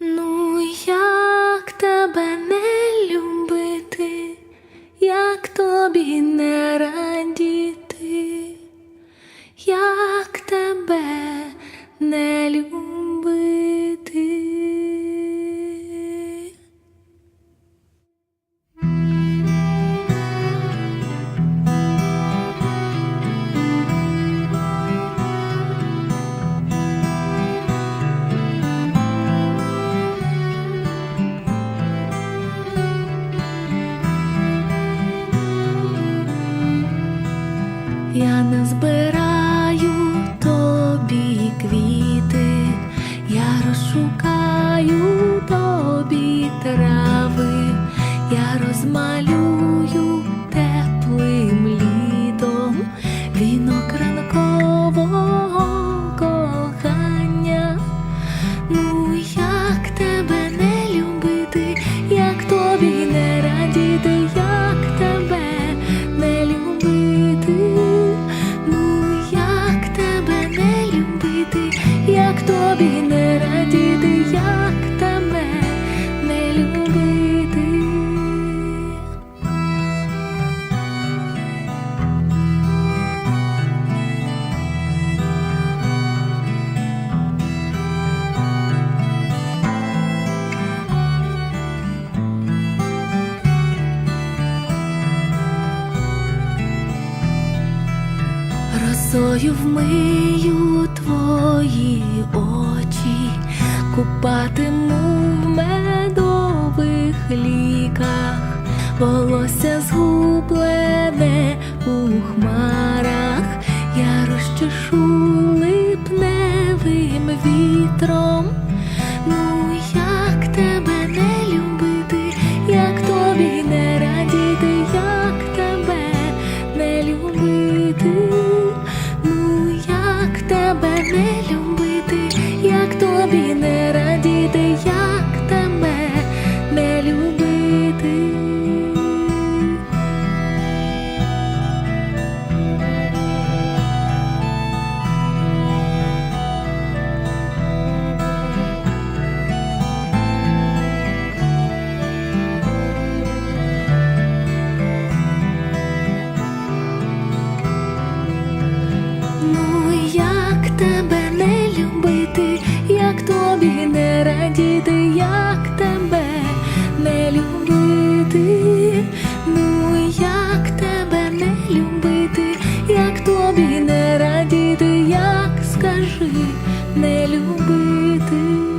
Ну, як тебе не любити, як тобі не радіти, як тебе Я не збираю тобі квіти, я розшукаю тобі трави, я розмалюю теплим літом вінок ранкового кохання. Ну як як тобі не радіти, Росою вмию твої очі, купатиму в медових ліках, волосся згублене у хмарах, радіти, як радіти, як тебе не любити, ну як тебе не любити, як тобі не радіти, як скажи не любити.